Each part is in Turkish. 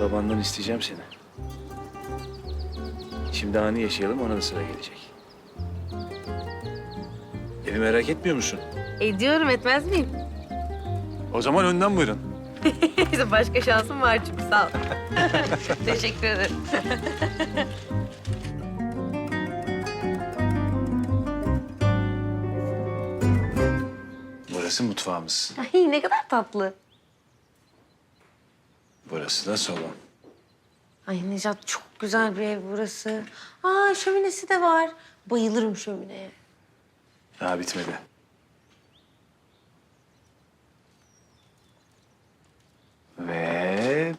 babandan isteyeceğim seni. Şimdi anı yaşayalım ona da sıra gelecek. Evi merak etmiyor musun? Ediyorum etmez miyim? O zaman önden buyurun. Başka şansım var çünkü sağ ol. Teşekkür ederim. Burası mutfağımız. Ay ne kadar tatlı. Burası da salon. Ay Necat çok güzel bir ev burası. Aa şöminesi de var. Bayılırım şömineye. Daha bitmedi. Ve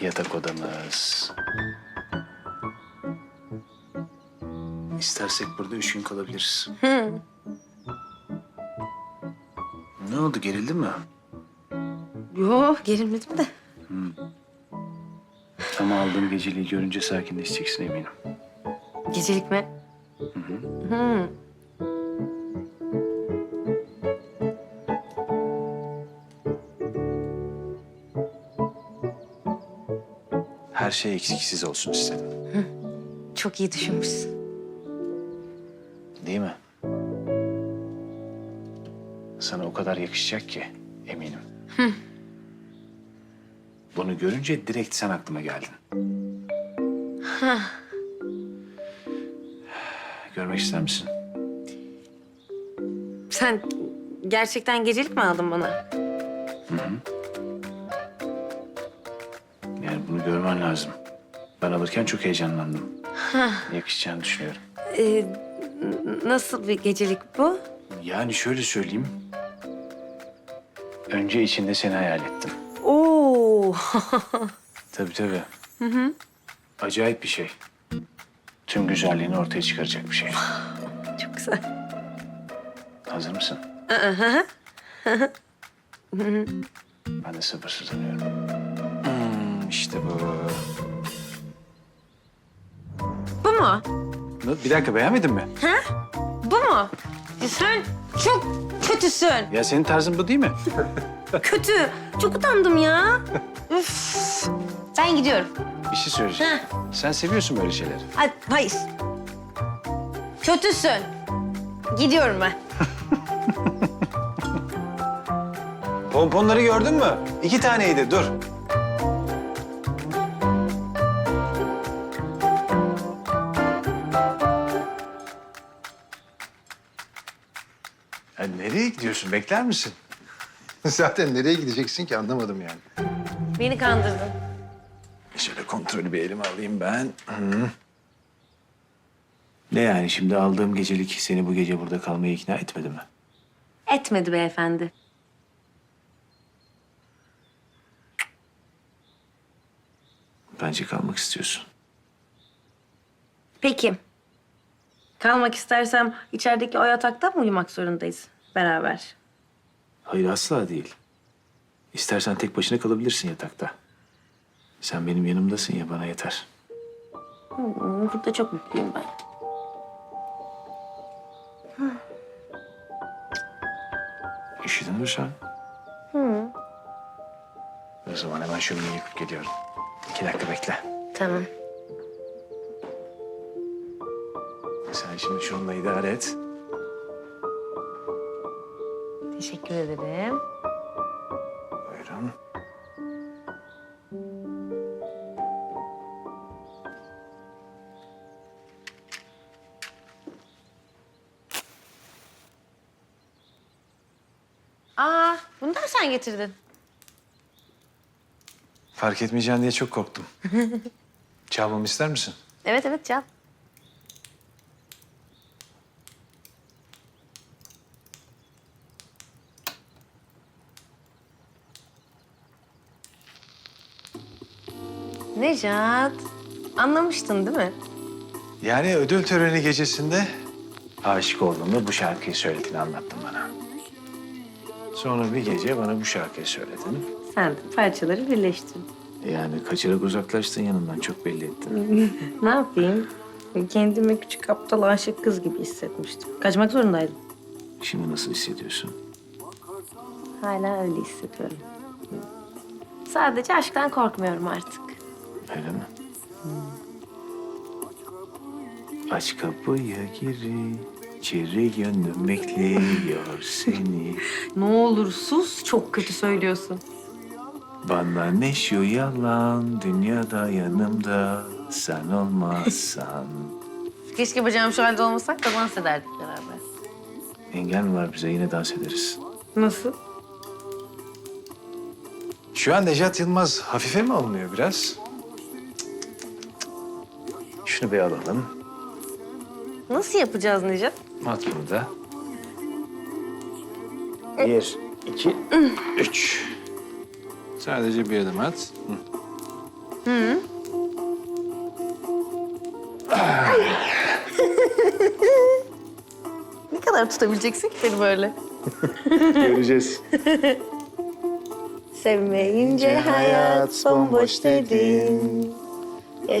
yatak odamız. İstersek burada üç gün kalabiliriz. Ne oldu gerildin mi? Yo gerilmedim de. Ama aldığım geceliği görünce sakinleşeceksin eminim. Gecelik mi? Hı. Her şey eksiksiz olsun istedim. Çok iyi düşünmüşsün. Değil mi? Sana o kadar yakışacak ki eminim. Bunu görünce direkt sen aklıma geldin. Görmek ister misin? Sen gerçekten gecelik mi aldın bana? Yani bunu görmen lazım. Ben alırken çok heyecanlandım. Yakışacağını düşünüyorum. Ee, nasıl bir gecelik bu? Yani şöyle söyleyeyim. Önce içinde seni hayal ettim. Oo. Tabii tabii. Acayip bir şey. Tüm güzelliğini ortaya çıkaracak bir şey. çok güzel. Hazır mısın? ben de sabırsızlanıyorum. Hmm, işte bu. Bu mu? Bir dakika beğenmedin mi? Bu mu? Sen çok kötüsün. Ya senin tarzın bu değil mi? Kötü. Çok utandım ya. Üf. Ben gidiyorum. Bir şey söyleyeceğim. Heh. Sen seviyorsun böyle şeyleri. Ay, hayır. Kötüsün. Gidiyorum ben. Pomponları gördün mü? İki taneydi. Dur. Ya nereye gidiyorsun? Bekler misin? Zaten nereye gideceksin ki anlamadım yani. Beni kandırdın. Şöyle kontrolü bir elime alayım ben. Hı. Ne yani şimdi aldığım gecelik seni bu gece burada kalmaya ikna etmedi mi? Etmedi beyefendi. Bence kalmak istiyorsun. Peki. Kalmak istersem içerideki o yatakta mı uyumak zorundayız beraber? Hayır asla değil. İstersen tek başına kalabilirsin yatakta. Sen benim yanımdasın ya bana yeter. Hmm, Burada çok mutluyum ben. Üşüdün mü sen? Hı. O zaman hemen şömineyi yakıp geliyorum. İki dakika bekle. Tamam. Sen şimdi şununla idare et. Teşekkür ederim. Buyurun. Aa, bunu da mı sen getirdin? Fark etmeyeceğin diye çok korktum. Çalmamı ister misin? Evet evet Can. Necat, anlamıştın değil mi? Yani ödül töreni gecesinde aşık olduğunda bu şarkıyı söylediğini anlattın bana. Sonra bir gece bana bu şarkıyı söyledin. Sen de parçaları birleştirdin. Yani kaçarak uzaklaştın yanımdan çok belli ettin. Ne yapayım? Kendimi küçük aptal aşık kız gibi hissetmiştim. Kaçmak zorundaydım. Şimdi nasıl hissediyorsun? Hala öyle hissediyorum. Sadece aşktan korkmuyorum artık. Öyle mi? Aç kapıyı gir içeri gönlüm bekliyor seni. Ne olur sus çok kötü söylüyorsun. Bana ne şu yalan dünyada yanımda sen olmazsan. Keşke bacağım şu halde olmasak da dans ederdik beraber. Engel mi var bize yine dans ederiz. Nasıl? Şu an Necat Yılmaz hafife mi alınıyor biraz? Şunu bir alalım. Nasıl yapacağız Necat? At bunu da. Bir, iki, üç. Sadece bir adım at. Hı. Ne kadar tutabileceksin ki beni böyle? Göreceğiz. Sevmeyince hayat bomboş dedin.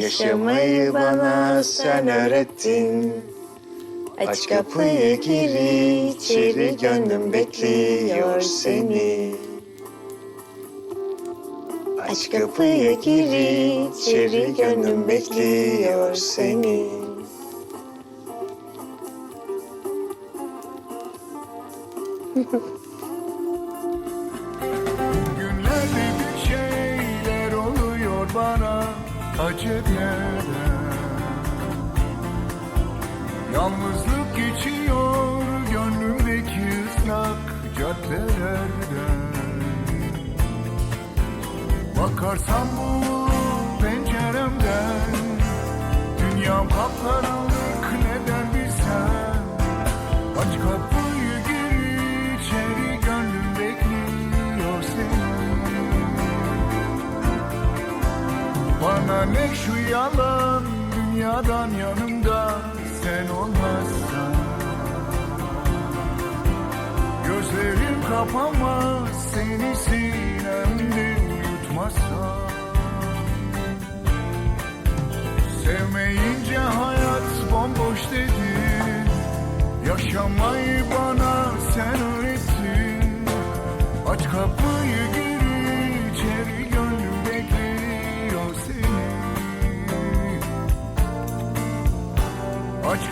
Yaşamayı bana sen öğrettin. Aç kapıyı gir içeri gönlüm bekliyor seni. Aç kapıyı gir içeri gönlüm bekliyor seni. Günlerde bana aceleden Yalnızlık geçiyor gönlümdeki ıslak caddelerden. Bakarsam bu penceremden Dünyam kapkaranlık neden bilsem? Aç kapıyı Ne şu yalan dünyadan yanımda sen olmazsan. Gözlerim kapamaz seni sinemde uyutmazsan Sevmeyince hayat bomboş dedin. Yaşamayı bana sen öğrettin. Aç kapıyı gir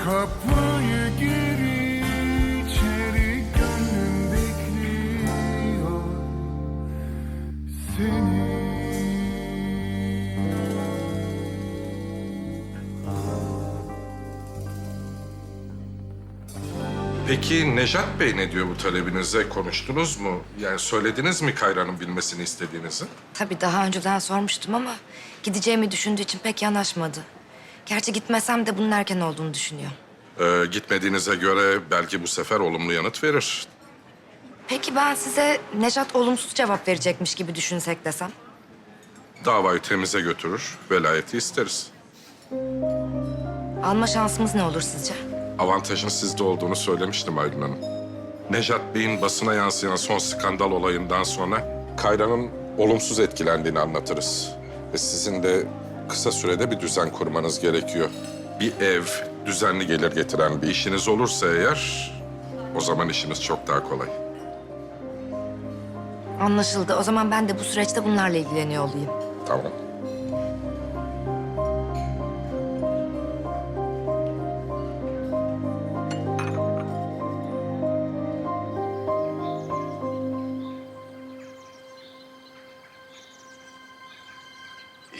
kapıyı gir içeri gönlüm bekliyor seni Peki Nejat Bey ne diyor bu talebinize? Konuştunuz mu? Yani söylediniz mi Kayra'nın bilmesini istediğinizi? Tabii daha önceden sormuştum ama gideceğimi düşündüğü için pek yanaşmadı. Gerçi gitmesem de bunun erken olduğunu düşünüyor. Ee, gitmediğinize göre belki bu sefer olumlu yanıt verir. Peki ben size Nejat olumsuz cevap verecekmiş gibi düşünsek desem? Davayı temize götürür, velayeti isteriz. Alma şansımız ne olur sizce? Avantajın sizde olduğunu söylemiştim Aylin Hanım. Nejat Bey'in basına yansıyan son skandal olayından sonra Kayra'nın olumsuz etkilendiğini anlatırız. Ve sizin de kısa sürede bir düzen kurmanız gerekiyor. Bir ev, düzenli gelir getiren bir işiniz olursa eğer... ...o zaman işimiz çok daha kolay. Anlaşıldı. O zaman ben de bu süreçte bunlarla ilgileniyor olayım. Tamam.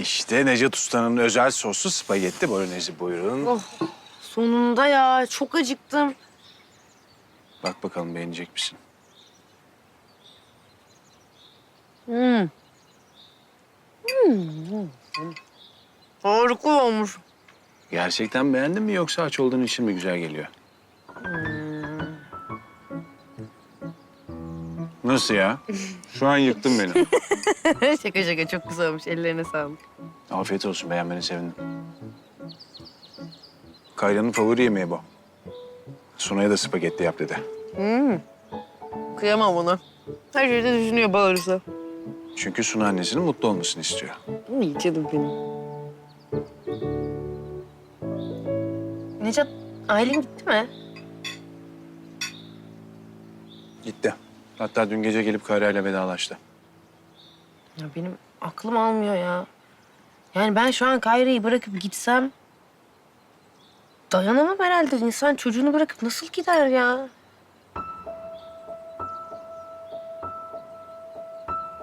İşte Necat Usta'nın özel soslu spagetti bolognese buyurun. Oh sonunda ya çok acıktım. Bak bakalım beğenecek misin? Harika olmuş. Gerçekten beğendin mi yoksa aç olduğun için mi güzel geliyor? Nasıl ya? Şu an yıktın beni. şaka şaka çok güzel olmuş. Ellerine sağlık. Afiyet olsun beğenmeni sevindim. Kayra'nın favori yemeği bu. Sunay'a da spagetti yap dedi. Kıyamam ona. Her şeyde düşünüyor bal arısı. Çünkü Suna annesinin mutlu olmasını istiyor. İyi canım benim. Necat, Aylin gitti mi? Gitti. Hatta dün gece gelip Kayra'yla vedalaştı. Ya benim aklım almıyor ya. Yani ben şu an Kayra'yı bırakıp gitsem... Dayanamam herhalde. İnsan çocuğunu bırakıp nasıl gider ya?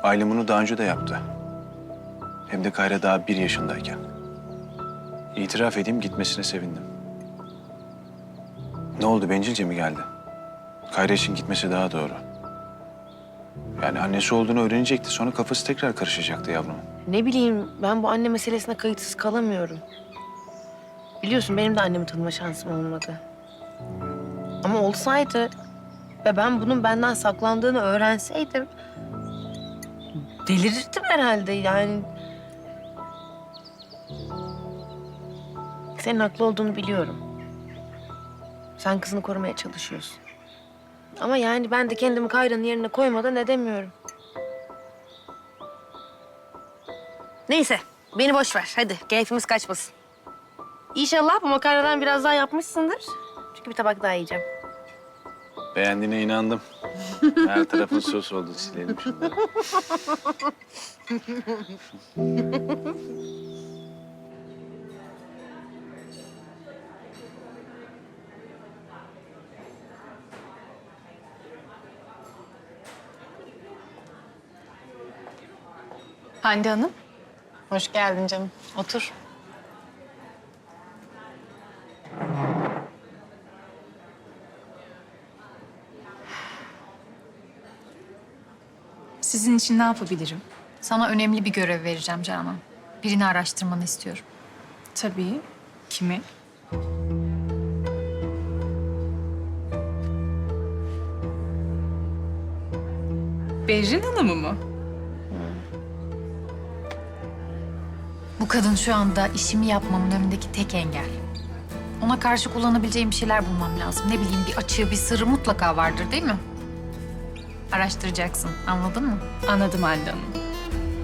Ailem bunu daha önce de yaptı. Hem de Kayra daha bir yaşındayken. İtiraf edeyim gitmesine sevindim. Ne oldu bencilce mi geldi? Kayra için gitmesi daha doğru. Yani annesi olduğunu öğrenecekti. Sonra kafası tekrar karışacaktı yavrumun. Ne bileyim ben bu anne meselesine kayıtsız kalamıyorum. Biliyorsun benim de annemi tanıma şansım olmadı. Ama olsaydı ve ben bunun benden saklandığını öğrenseydim... Delirirdim herhalde yani. Senin haklı olduğunu biliyorum. Sen kızını korumaya çalışıyorsun. Ama yani ben de kendimi Kayra'nın yerine koymadan edemiyorum. Neyse, beni boş ver. Hadi, keyfimiz kaçmasın. İnşallah bu makarnadan biraz daha yapmışsındır. Çünkü bir tabak daha yiyeceğim. Beğendiğine inandım. Her tarafın sos oldu. Silelim şunları. Hande Hanım. Hoş geldin canım. Otur. Sizin için ne yapabilirim? Sana önemli bir görev vereceğim Canan. Birini araştırmanı istiyorum. Tabii. Kimi? Berrin Hanım'ı mı? Bu kadın şu anda işimi yapmamın önündeki tek engel. Ona karşı kullanabileceğim bir şeyler bulmam lazım. Ne bileyim bir açığı, bir sırrı mutlaka vardır değil mi? Araştıracaksın, anladın mı? Anladım Hande Hanım.